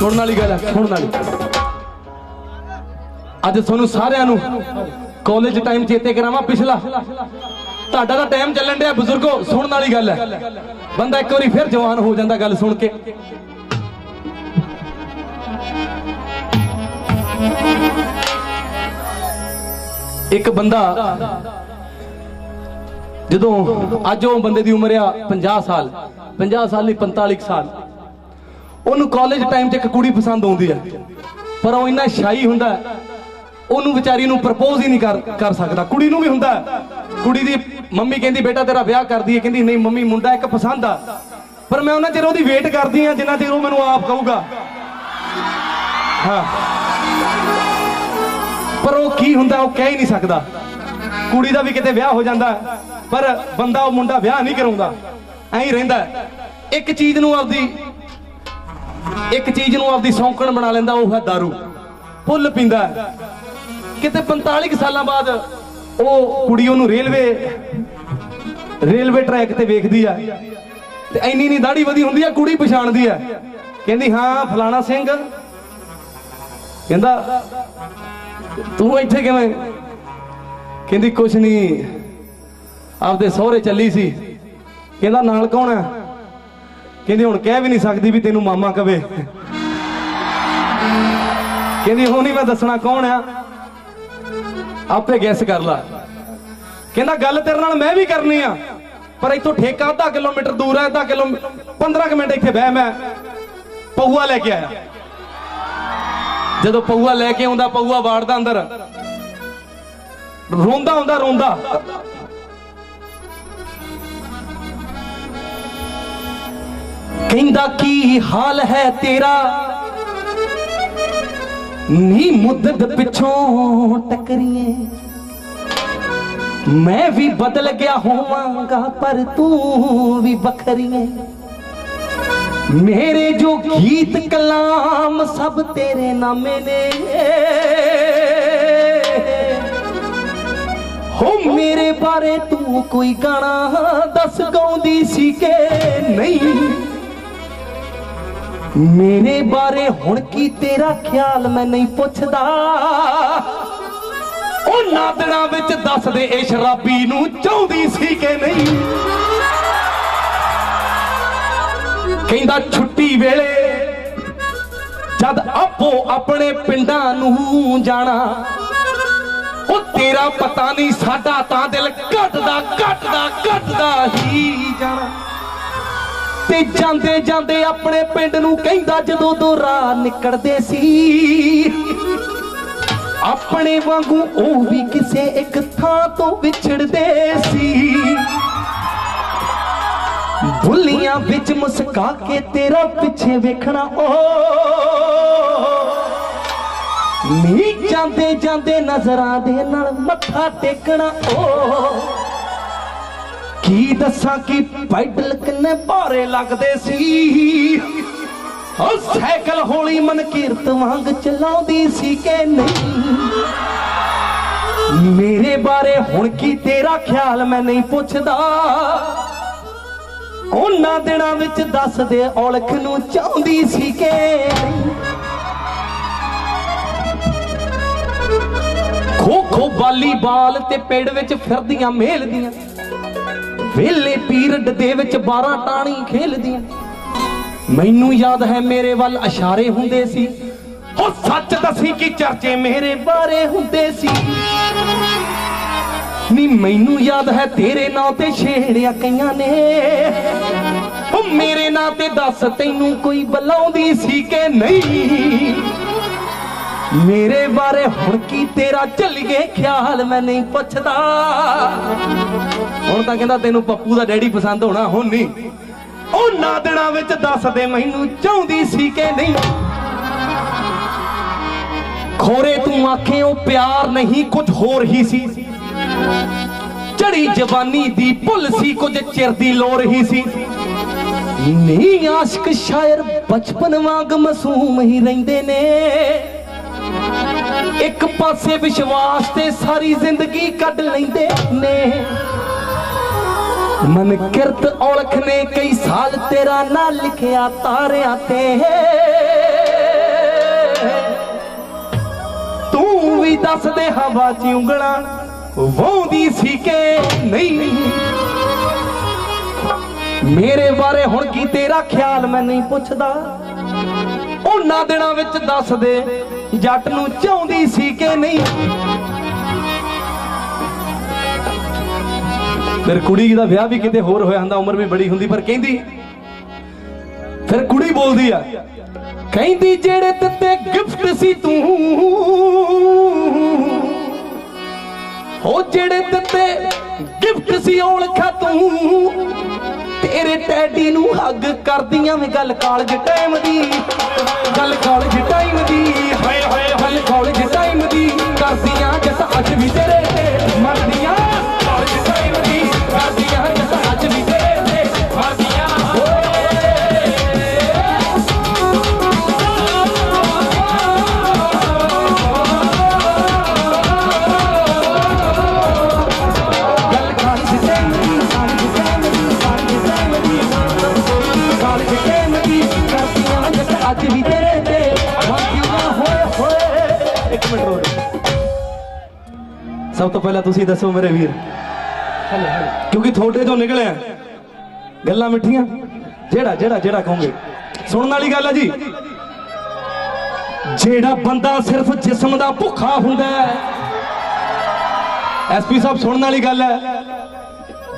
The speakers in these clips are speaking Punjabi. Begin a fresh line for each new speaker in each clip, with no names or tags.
ਸੁਣਨ ਵਾਲੀ ਗੱਲ ਹੈ, ਸੁਣਨ ਵਾਲੀ। ਅੱਜ ਤੁਹਾਨੂੰ ਸਾਰਿਆਂ ਨੂੰ ਕਾਲਜ ਟਾਈਮ ਚੇਤੇ ਕਰਾਵਾਂ, ਪਿਛਲਾ। ਤੁਹਾਡਾ ਤਾਂ ਟਾਈਮ ਚੱਲਣ ਡਿਆ, ਬਜ਼ੁਰਗੋ, ਸੁਣਨ ਵਾਲੀ ਗੱਲ ਹੈ। ਬੰਦਾ ਇੱਕ ਵਾਰੀ ਫਿਰ ਜਵਾਨ ਹੋ ਜਾਂਦਾ ਗੱਲ ਸੁਣ ਕੇ। ਇੱਕ ਬੰਦਾ ਜਦੋਂ ਅੱਜ ਉਹ ਬੰਦੇ ਦੀ ਉਮਰ ਆ 50 ਸਾਲ 50 ਸਾਲ ਨਹੀਂ 45 ਸਾਲ। ਉਹਨੂੰ ਕਾਲਜ ਟਾਈਮ 'ਚ ਇੱਕ ਕੁੜੀ ਪਸੰਦ ਆਉਂਦੀ ਹੈ। ਪਰ ਉਹ ਇੰਨਾ ਸ਼ਾਈ ਹੁੰਦਾ ਉਹਨੂੰ ਵਿਚਾਰੀ ਨੂੰ ਪ੍ਰਪੋਜ਼ ਹੀ ਨਹੀਂ ਕਰ ਕਰ ਸਕਦਾ। ਕੁੜੀ ਨੂੰ ਵੀ ਹੁੰਦਾ ਕੁੜੀ ਦੀ ਮੰਮੀ ਕਹਿੰਦੀ, ਬੇਟਾ, ਤੇਰਾ ਵਿਆਹ ਕਰਦੀ ਹੈ ਕਹਿੰਦੀ, ਨਹੀਂ, ਮੰਮੀ, ਮੁੰਡਾ ਇੱਕ ਪਸੰਦ ਆ। ਪਰ ਮੈਂ ਉਹਨਾਂ ਚਿਰ ਉਹਦੀ ਵੇਟ ਕਰਦੀ ਆ ਜਿੰਨਾ ਚਿਰ ਉਹ ਮੈਨੂੰ ਆਪ ਕਹੂਗਾ। ਹਾਂ। ਪਰ ਉਹ ਕੀ ਹੁੰਦਾ, ਉਹ ਕਹਿ ਹੀ ਨਹੀਂ ਸਕਦਾ। ਕੁੜੀ ਦਾ ਵੀ ਕਿਤੇ ਵਿਆਹ ਹੋ ਜਾਂਦਾ ਪਰ ਬੰਦਾ ਉਹ ਮੁੰਡਾ ਵਿਆਹ ਨਹੀਂ ਕਰਾਉਂਦਾ। ਐਂ ਹੀ ਰਹਿੰਦਾ ਇੱਕ ਚੀਜ਼ ਨੂੰ ਆਪਦੀ ਇੱਕ ਚੀਜ਼ ਨੂੰ ਆਪਦੀ ਸੌਂਕਣ ਬਣਾ ਲੈਂਦਾ, ਉਹ ਹੈ दारू ਫੁੱਲ ਪੀਂਦਾ ਕਿਤੇ 45 ਕੁ ਸਾਲਾਂ ਬਾਅਦ ਉਹ ਕੁੜੀ ਉਹਨੂੰ ਰੇਲਵੇ ਰੇਲਵੇ ਟਰੈਕ ਤੇ ਵੇਖਦੀ ਆ। ਤੇ ਐਨੀ ਨਹੀਂ ਦਾੜੀ ਵਧੀ ਹੁੰਦੀ ਆ, ਕੁੜੀ ਪਛਾਣਦੀ ਆ। ਕਹਿੰਦੀ, ਹਾਂ, ਫਲਾਣਾ ਸਿੰਘ। ਕਹਿੰਦਾ, ਤੂੰ ਇੱਥੇ ਕਿਵੇਂ? ਕਹਿੰਦੀ, ਕੁਛ ਨਹੀਂ। ਆਪਦੇ ਸਹੁਰੇ ਚੱਲੀ ਸੀ। ਕਹਿੰਦਾ, ਨਾਲ ਕੌਣ ਹੈ ਕਹਿੰਦੀ ਹੁਣ ਕਹਿ ਵੀ ਨਹੀਂ ਸਕਦੀ ਵੀ ਤੈਨੂੰ ਮਾਮਾ ਕਵੇ। ਕਹਿੰਦੀ ਹੁਣ ਹੀ ਮੈਂ ਦੱਸਣਾ ਕੌਣ ਆ? ਆਪੇ ਗੈਸ ਕਰ ਲਾ। ਕਹਿੰਦਾ ਗੱਲ ਤੇਰੇ ਨਾਲ ਮੈਂ ਵੀ ਕਰਨੀ ਆ। ਪਰ ਇੱਥੋਂ ਠੇਕਾ ਅੱਧਾ ਕਿਲੋਮੀਟਰ ਦੂਰ ਹੈ ਅੱਧਾ ਕਿਲੋ 15 ਕੁ ਮਿੰਟ ਇੱਥੇ ਬਹਿ ਮੈਂ। ਪਊਆ ਲੈ ਕੇ ਆਇਆ। ਜਦੋਂ ਪਊਆ ਲੈ ਕੇ ਆਉਂਦਾ, ਪਊਆ ਵਾੜਦਾ ਅੰਦਰ। ਰੋਂਦਾ ਹੁੰਦਾ, ਰੋਂਦਾ। ਕਹਿੰਦਾ ਕੀ ਹਾਲ ਹੈ ਤੇਰਾ? ਨੀ ਮੁੱਦਤ ਪਿੱਛੋਂ ਟਕਰੀਏ। ਮੈਂ ਵੀ ਬਦਲ ਗਿਆ ਹੋਵਾਂਗਾ, ਪਰ ਤੂੰ ਵੀ ਵੱਖਰੀਏ। ਮੇਰੇ ਜੋ ਗੀਤ ਕਲਾਮ ਸਭ ਤੇਰੇ ਨਾਮੇ ਨੇ। ਹੋ ਮੇਰੇ ਬਾਰੇ ਤੂੰ ਕੋਈ ਗਾਣਾ ਦੱਸ, ਗਾਉਂਦੀ ਸੀ ਕਿ ਨਹੀਂ? ਮੇਰੇ ਬਾਰੇ ਹੁਣ ਕੀ ਤੇਰਾ ਖਿਆਲ, ਮੈਂ ਨਹੀਂ ਪੁੱਛਦਾ। ਉਹ ਨਾਦਣਾ ਵਿੱਚ ਦੱਸਦੇ ਇਹ ਸ਼ਰਾਬੀ ਨੂੰ ਚਾਹੁੰਦੀ ਸੀ ਕਿ ਨਹੀਂ? ਕਹਿੰਦਾ, ਛੁੱਟੀ ਵੇਲੇ ਜਦ ਆਪੋ ਆਪਣੇ ਪਿੰਡਾਂ ਨੂੰ ਜਾਣਾ, ਉਹ ਤੇਰਾ ਪਤਾ ਨਹੀਂ, ਸਾਡਾ ਤਾਂ ਦਿਲ ਘਟਦਾ ਘਟਦਾ ਘਟਦਾ ਹੀ ਜਾਣਾ। ਤੇ ਜਾਂਦੇ ਜਾਂਦੇ ਆਪਣੇ ਪਿੰਡ ਨੂੰ ਕਹਿੰਦਾ ਜਦੋਂ ਦੋ ਰਾਹ ਨਿਕਲਦੇ ਸੀ। ਆਪਣੇ ਵਾਂਗੂ ਉਹ ਵੀ ਕਿਸੇ ਇੱਕ ਥਾਂ ਤੋਂ ਵਿਛੜਦੇ ਸੀ। ਭੁੱਲੀਆਂ ਵਿੱਚ ਮੁਸਕਾ ਕੇ ਤੇਰਾ ਪਿੱਛੇ ਵੇਖਣਾ ਓ। ਨੀ ਜਾਂਦੇ ਜਾਂਦੇ ਨਜ਼ਰਾਂ ਦੇ ਨਾਲ ਮੱਥਾ ਟੇਕਣਾ ਓ। ਕੀ ਦੱਸਾਂ ਕਿ ਪੈਡਲ ਕਿੰਨੇ ਭਾਰੇ ਲੱਗਦੇ ਸੀ। ਉਹ ਸਾਈਕਲ ਹੌਲੀ ਮਨ ਕੀਰਤ ਵਾਂਗ ਚਲਾਉਂਦੀ ਸੀ ਕਿ ਨਹੀਂ। ਮੇਰੇ ਬਾਰੇ ਹੁਣ ਕੀ ਤੇਰਾ ਖਿਆਲ ਮੈਂ ਨਹੀਂ ਪੁੱਛਦਾ। ਉਹਨਾਂ ਦਿਨਾਂ ਵਿੱਚ ਦੱਸਦੇ ਔਲਖ ਨੂੰ ਚਾਹੁੰਦੀ ਸੀ ਕਿ ਖੋ ਖੋ ਵਾਲੀਬਾਲ ਤੇ ਪੇੜ ਵਿੱਚ ਫਿਰਦੀਆਂ ਮੇਲਦੀਆਂ ਵੇਲੇ ਪੀਰਡ ਦੇ ਵਿੱਚ 12 ਟਾਣੀ ਖੇਲਦੀਆਂ। ਮੈਨੂੰ ਯਾਦ ਹੈ ਮੇਰੇ ਵੱਲ ਇਸ਼ਾਰੇ ਹੁੰਦੇ ਸੀ। ਉਹ ਸੱਚ ਦੱਸੀ ਕਿ ਚਰਚੇ ਮੇਰੇ ਬਾਰੇ ਹੁੰਦੇ ਸੀ। ਨੀ ਮੈਨੂੰ ਯਾਦ ਹੈ ਤੇਰੇ ਨਾਂ ਤੇ ਛੇੜਿਆ ਕਈਆਂ ਨੇ। ਉਹ ਮੇਰੇ ਨਾਂ ਤੇ ਦੱਸ ਤੈਨੂੰ ਕੋਈ ਬੁਲਾਉਂਦੀ ਸੀ ਕਿ ਨਹੀਂ? ਮੇਰੇ ਬਾਰੇ ਹੁਣ ਕੀ ਤੇਰਾ ਚੱਲ ਗਏ ਖਿਆਲ, ਮੈਂ ਨਹੀਂ ਪੁੱਛਦਾ। ਹੁਣ ਤਾਂ ਕਹਿੰਦਾ ਤੈਨੂੰ ਪੱਪੂ ਦਾ ਡੈਡੀ ਪਸੰਦ ਹੋਣਾ, ਹੁਣ ਨਹੀਂ। ਉਹ ਨਾਦਣਾ ਵਿੱਚ ਦੱਸ ਦੇ, ਮੈਨੂੰ ਚਾਹੁੰਦੀ ਸੀ ਕਿ ਨਹੀਂ। ਖੋਰੇ ਤੂੰ ਆਖੇ ਉਹ ਪਿਆਰ ਨਹੀਂ, ਕੁਝ ਹੋਰ ਹੀ ਸੀ। ਚੜੀ ਜਵਾਨੀ ਦੀ ਭੁੱਲ ਸੀ, ਕੁਝ ਚਿਰ ਦੀ ਲੋੜ ਹੀ ਸੀ। ਨਹੀਂ ਆਸ਼ਕ ਸ਼ਾਇਰ ਬਚਪਨ ਵਾਂਗ ਮਾਸੂਮ ਹੀ ਰਹਿੰਦੇ ਨੇ। ਇੱਕ ਪਾਸੇ ਵਿਸ਼ਵਾਸ ਤੇ ਸਾਰੀ ਜ਼ਿੰਦਗੀ ਕੱਢ ਲੈਂਦੇ ਨੇ। ਮਨ ਕਿਰਤ ਔਲਖ ਨੇ ਕਈ ਸਾਲ ਤੇਰਾ ਨਾਂ ਲਿਖਿਆ ਤਾਰਿਆਂ ਤੇ। ਤੂੰ ਵੀ ਦੱਸ ਦੇ ਹਵਾ 'ਚ ਉਂਗਲਾਂ ਵਾਉਂਦੀ ਸੀ ਕਿ ਨਹੀਂ। ਮੇਰੇ ਬਾਰੇ ਹੁਣ ਕੀ ਤੇਰਾ ਖਿਆਲ, ਮੈਂ ਨਹੀਂ ਪੁੱਛਦਾ। ਉਹਨਾਂ ਦਿਨਾਂ ਵਿੱਚ ਦੱਸ ਦੇ ਜੱਟ ਨੂੰ ਚਾਹੁੰਦੀ ਸੀ ਕਿ ਨਹੀਂ? ਫਿਰ ਕੁੜੀ ਦਾ ਵਿਆਹ ਵੀ ਕਿਤੇ ਹੋਰ ਹੋਇਆ ਹੁੰਦਾ, ਉਮਰ ਵੀ ਬੜੀ ਹੁੰਦੀ, ਪਰ ਕਹਿੰਦੀ, ਫਿਰ ਕੁੜੀ ਬੋਲਦੀ ਆ, ਕਹਿੰਦੀ, ਜਿਹੜੇ ਦਿੱਤੇ ਗਿਫਟ ਸੀ ਤੂੰ ਹੋ ਜਿਹੜੇ ਦਿੱਤੇ ਗਿਫਟ ਸੀ ਔਲਖਾ ਤੂੰ। ਤੇਰੇ ਟੈਡੀ ਨੂੰ ਹੱਗ ਕਰਦੀਆਂ ਵੇ ਗੱਲ ਕਾਲਜ ਟਾਈਮ ਦੀ। ਗੱਲ ਕਾਲਜ ਟਾਈਮ ਦੀ। ਹਾਏ ਹਾਏ ਗੱਲ ਕਾਲਜ ਟਾਈਮ ਦੀ। ਕਰਦੀਆਂ ਜਸ ਅੱਜ ਵੀ ਤੇਰੇ ਸਭ ਤੋਂ ਪਹਿਲਾਂ ਤੁਸੀਂ ਦੱਸੋ ਮੇਰੇ ਵੀਰ। ਕਿਉਂਕਿ ਤੁਹਾਡੇ ਤੋਂ ਨਿਕਲਿਆ ਗੱਲਾਂ ਮਿੱਠੀਆਂ। ਜਿਹੜਾ ਜਿਹੜਾ ਜਿਹੜਾ ਕਹੋਗੇ। ਸੁਣਨ ਵਾਲੀ ਗੱਲ ਹੈ ਜੀ। ਜਿਹੜਾ ਬੰਦਾ ਸਿਰਫ ਜਿਸਮ ਦਾ ਭੁੱਖਾ ਹੁੰਦਾ ਹੈ। ਐਸਪੀ ਸਾਹਿਬ, ਸੁਣਨ ਵਾਲੀ ਗੱਲ ਹੈ।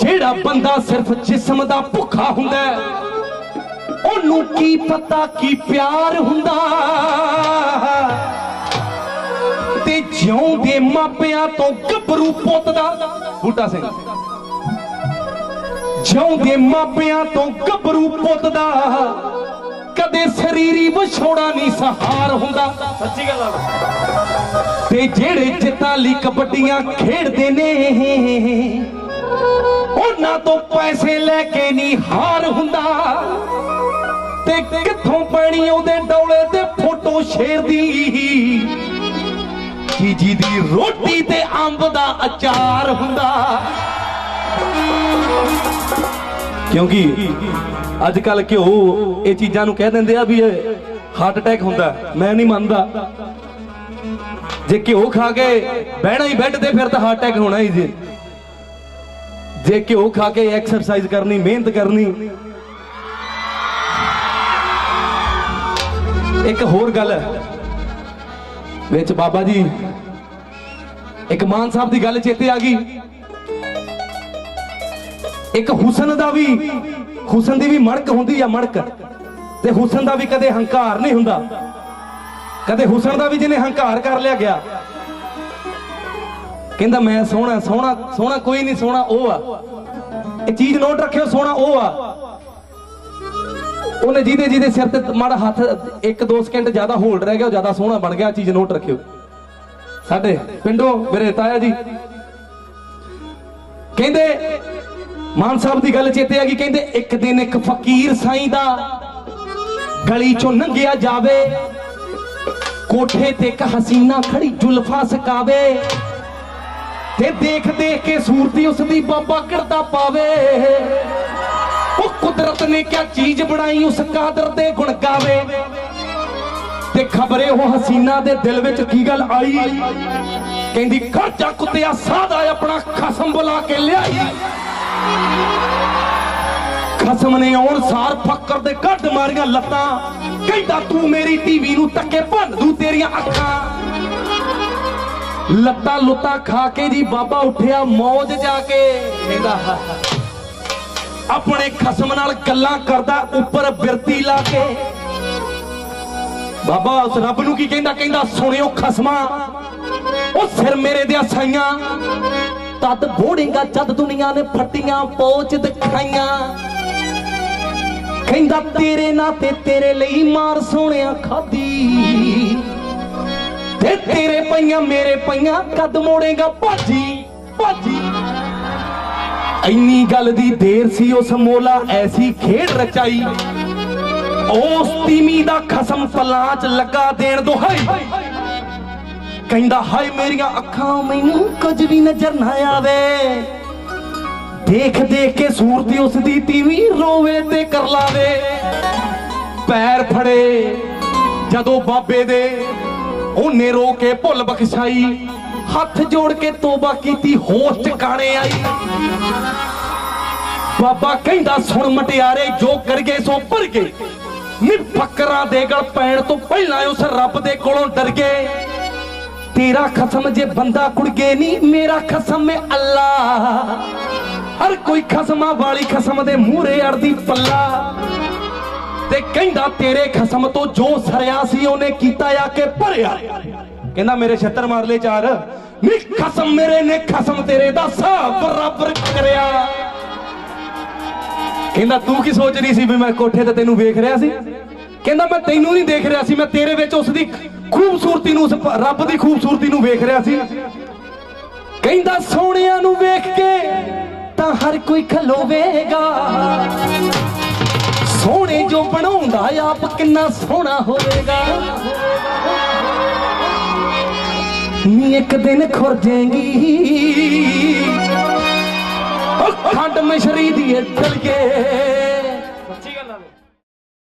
ਜਿਹੜਾ ਬੰਦਾ ਸਿਰਫ ਜਿਸਮ ਦਾ ਭੁੱਖਾ ਹੁੰਦਾ ਹੈ, ਉਹਨੂੰ ਕੀ ਪਤਾ, ਕੀ ਪਿਆਰ ਹੁੰਦਾ। ਜਿਉਂਦੇ ਮਾਪਿਆਂ ਤੋਂ ਗੱਭਰੂ ਪੁੱਤ ਦਾ ਬੂਟਾ ਸਿੰਘ। ਜਿਉਂਦੇ ਮਾਪਿਆਂ ਤੋਂ ਗੱਭਰੂ ਪੁੱਤ ਦਾ ਕਦੇ ਸਰੀਰੀ ਵਿਛੋੜਾ ਨਹੀਂ ਸਹਾਰ ਹੁੰਦਾ। ਸੱਚੀ ਗੱਲ ਤੇ ਜਿਹੜੇ ਜਿੱਤਾਂ ਲਈ ਕਬੱਡੀਆਂ ਖੇਡਦੇ ਨੇ ਉਹਨਾਂ ਤੋਂ ਪੈਸੇ ਲੈ ਕੇ ਨਹੀਂ ਹਾਰ ਹੁੰਦਾ। ਤੇ ਕਿੱਥੋਂ ਪੈਣੀ ਉਹਦੇ ਡੌਲੇ ਤੇ ਫੋਟੋ ਸ਼ੇਰ ਦੀ? ਕੀ ਜੀ ਦੀ ਰੋਟੀ ਤੇ ਅੰਬ ਦਾ ਅਚਾਰ ਹੁੰਦਾ। ਕਿਉਂਕਿ ਅੱਜ ਕੱਲ ਘਿਓ ਇਹ ਚੀਜ਼ਾਂ ਨੂੰ ਕਹਿ ਦਿੰਦੇ ਆ ਵੀ ਇਹ ਹਾਰਟ ਅਟੈਕ ਹੁੰਦਾ। ਮੈਂ ਨਹੀਂ ਮੰਨਦਾ। ਜੇ ਘਿਓ ਖਾ ਕੇ ਬਹਿਣਾ ਹੀ ਬੈੱਡ ਤੇ, ਫਿਰ ਤਾਂ ਹਾਰਟ ਅਟੈਕ ਹੋਣਾ ਹੀ ਜੀ। ਜੇ ਘਿਓ ਖਾ ਕੇ ਐਕਸਰਸਾਈਜ਼ ਕਰਨੀ, ਮਿਹਨਤ ਕਰਨੀ। ਇੱਕ ਹੋਰ ਗੱਲ ਹੈ। ਵਿੱਚ ਬਾਬਾ ਜੀ, ਇੱਕ ਮਾਨ ਸਾਹਿਬ ਦੀ ਗੱਲ ਚੇਤੇ ਆ ਗਈ। ਇੱਕ ਹੁਸਨ ਦਾ ਵੀ, ਹੁਸਨ ਦੀ ਵੀ ਮੜਕ ਹੁੰਦੀ ਆ ਮੜਕ। ਤੇ ਹੁਸਨ ਦਾ ਵੀ ਕਦੇ ਹੰਕਾਰ ਨਹੀਂ ਹੁੰਦਾ। ਕਦੇ ਹੁਸਨ ਦਾ ਵੀ ਜਿਹਨੇ ਹੰਕਾਰ ਕਰ ਲਿਆ ਗਿਆ। ਕਹਿੰਦਾ ਮੈਂ ਸੋਹਣਾ ਸੋਹਣਾ ਸੋਹਣਾ ਕੋਈ ਨਹੀਂ, ਸੋਹਣਾ ਉਹ ਆ। ਇਹ ਚੀਜ਼ ਨੋਟ ਰੱਖਿਓ, ਸੋਹਣਾ ਉਹ ਆ। ਉਹਨੇ ਜਿਹਦੇ ਜਿਹਦੇ ਸਿਰ ਤੇ ਮਾੜਾ ਹੱਥ 1-2 ਸਕਿੰਟ ਜ਼ਿਆਦਾ ਹੋਲਡ ਰਹਿ ਗਿਆ, ਉਹ ਜ਼ਿਆਦਾ ਸੋਹਣਾ ਬਣ ਗਿਆ ਚੀਜ਼ ਨੋਟ ਰੱਖਿਓ। ਸਾਡੇ ਪਿੰਡੋਂ ਮੇਰੇ ਤਾਇਆ ਜੀ ਕਹਿੰਦੇ, ਮਾਨ ਸਾਹਿਬ ਦੀ ਗੱਲ ਚੇਤੇ ਆ ਗਈ, ਕਹਿੰਦੇ, ਇੱਕ ਦਿਨ ਇੱਕ ਫਕੀਰ ਸਾਈਂ ਦਾ ਗਲੀ ਚੋਂ ਲੰਘਿਆ ਜਾਵੇ, ਕੋਠੇ ਤੇ ਇੱਕ ਹਸੀਨਾ ਖੜੀ ਜੁਲਫਾ ਸਕਾਵੇ ਤੇ ਦੇਖ ਦੇਖ ਕੇ ਸੂਰਤੀ ਉਸ ਦੀ ਬਾਬਾ ਕਿਰਦਾ ਪਾਵੇ। ਉਹ ਕੁਦਰਤ ਨੇ ਕਿਆ ਚੀਜ਼ ਬਣਾਈ, ਉਸ ਕਾਦਰ ਦੇ ਗੁਣ ਗਾਵੇ। ਤੇ ਖਬਰੇ ਉਹ ਹਸੀਨਾ ਦੇ ਦਿਲ ਵਿੱਚ ਕੀ ਗੱਲ ਆਈ? ਕਹਿੰਦੀ ਖਰਚਾ ਕੁੱਤਿਆ ਸਾਦਾ ਆਪਣਾ ਖਸਮ ਬੁਲਾ ਕੇ ਲਿਆਈ। ਖਸਮ ਨੇ ਆਉਣ ਸਾਰ ਫੱਕਰ ਦੇ ਕੱਢ ਮਾਰੀਆਂ ਲੱਤਾਂ। ਕਹਿੰਦਾ, ਤੂੰ ਮੇਰੀ ਟੀਵੀ ਨੂੰ ਧੱਕੇ ਭੰਨ ਦੂ ਤੇਰੀਆਂ ਅੱਖਾਂ। ਲੱਤਾਂ ਲੁੱਤਾਂ ਖਾ ਕੇ ਜੀ ਬਾਬਾ ਉੱਠਿਆ ਮੌਜ ਜਾ ਕੇ। ਕਹਿੰਦਾ ਹਾ ਹਾ। ਆਪਣੇ ਖਸਮ ਨਾਲ ਗੱਲਾਂ ਕਰਦਾ, ਉੱਪਰ ਬਿਰਤੀ ਲਾ ਕੇ। ਬਾਬਾ, ਉਸ ਰੱਬ ਨੂੰ ਕੀ ਕਹਿੰਦਾ? ਕਹਿੰਦਾ, ਸੁਣਿਓ ਖਸਮਾਂ, ਉਹ ਸਿਰ ਮੇਰੇ ਦੇ ਸਾਈਆਂ ਤਦ ਬੋੜੇਗਾ ਜਦ ਦੁਨੀਆ ਨੇ ਫੱਟੀਆਂ ਪੋਚ ਦਿਖਾਈਆਂ। ਕਹਿੰਦਾ, ਤੇਰੇ ਨਾਂ ਤੇ ਤੇਰੇ ਲਈ ਮਾਰ ਸੋਹਣਿਆ ਖਾਦੀ ਤੇ ਤੇਰੇ ਪਈਆਂ, ਮੇਰੇ ਪਈਆਂ, ਕਦ ਮੋੜੇਗਾ ਭਾਜੀ ਭਾਜੀ। ਇੰਨੀ ਗੱਲ ਦੀ ਦੇਰ ਸੀ ਉਸ ਮੋਲਾ, ਐਸੀ ਖੇਡ ਰਚਾਈ। ਉਸ ਤੀਮੀ ਦਾ ਖਸਮ ਪਲਾਂ ਚ ਲੱਗਾ ਦੇਣ ਦੁਹਾਈ ਕਹਿੰਦਾ, ਹਾਏ, ਮੇਰੀਆਂ ਅੱਖਾਂ ਮੈਨੂੰ ਕੁਝ ਵੀ ਨਜ਼ਰ ਨਾ ਆਵੇ। ਦੇਖ ਦੇਖ ਕੇ ਸੂਰਤੀ ਉਸ ਦੀ ਤੀਵੀਂ ਰੋਵੇ ਤੇ ਕਰ ਲਾਵੇ। ਪੈਰ ਫੜੇ ਜਦੋਂ ਬਾਬੇ ਦੇ, ਉਹਨੇ ਰੋ ਕੇ ਭੁੱਲ ਬਖਸ਼ਾਈ। ਹੱਥ ਜੋੜ ਕੇ ਤੋਬਾ ਕੀਤੀ ਹੋਸ਼ ਟਿਕਾਣੇ ਆਈ। ਬਾਬਾ ਕਹਿੰਦਾ, ਸੁਣ ਮਟਿਆਰੇ, ਜੋ ਕਰ ਗਏ ਸੋ ਭਰ ਗਏ। ਨੀ ਫਕਰਾਂ ਦੇ ਗਲ ਪੈਣ ਤੋਂ ਪਹਿਲਾਂ ਉਸ ਰੱਬ ਦੇ ਕੋਲੋਂ ਡਰ ਗਏ। ਤੇਰਾ ਖਸਮ ਜੇ ਬੰਦਾ ਕੁੜਗੇ ਨਹੀਂ ਮੇਰਾ ਖਸਮ ਹੈ ਅੱਲਾ ਹਰ ਕੋਈ ਖਸਮਾਂ ਵਾਲੀ ਖਸਮ ਦੇ ਮੂਹਰੇ ਅੜਦੀ ਪੱਲਾ। ਤੇ ਕਹਿੰਦਾ, ਤੇਰੇ ਖਸਮ ਤੋਂ ਜੋ ਸਰਿਆ ਸੀ, ਉਹਨੇ ਕੀਤਾ ਆ ਕੇ ਭਰਿਆ। ਕਹਿੰਦਾ, ਮੇਰੇ ਛੱਤਰ ਮਾਰ ਲੈ ਚਾਰ। ਨੀ ਖਸਮ ਮੇਰੇ, ਨੇ ਖਸਮ ਤੇਰੇ ਦਾ ਹਿਸਾਬ ਬਰਾਬਰ ਕਰਿਆ। ਕਹਿੰਦਾ, ਤੂੰ ਕੀ ਸੋਚ ਰਹੀ ਸੀ ਵੀ ਮੈਂ ਕੋਠੇ ਤੇ ਤੈਨੂੰ ਵੇਖ ਰਿਹਾ ਸੀ? ਕਹਿੰਦਾ, ਮੈਂ ਤੈਨੂੰ ਨਹੀਂ ਦੇਖ ਰਿਹਾ ਸੀ, ਮੈਂ ਤੇਰੇ ਵਿੱਚ ਉਸ ਦੀ ਖੂਬਸੂਰਤੀ ਨੂੰ ਰੱਬ ਦੀ ਖੂਬਸੂਰਤੀ ਨੂੰ ਵੇਖ ਰਿਹਾ ਸੀ। ਕਹਿੰਦਾ, ਸੋਹਣਿਆਂ ਨੂੰ ਵੇਖ ਕੇ ਤਾਂ ਹਰ ਕੋਈ ਖਲੋਵੇਗਾ। ਸੋਹਣੇ ਜੋ ਬਣਾਉਂਦਾ, ਆਪ ਕਿੰਨਾ ਸੋਹਣਾ ਹੋਵੇਗਾ। ਨੀ ਇੱਕ ਦਿਨ ਖੁਰ ਜਾਏਗੀ ਉਹ ਖੰਡ ਮਿਸ਼ਰੀ ਦੀ ਢਲ ਕੇ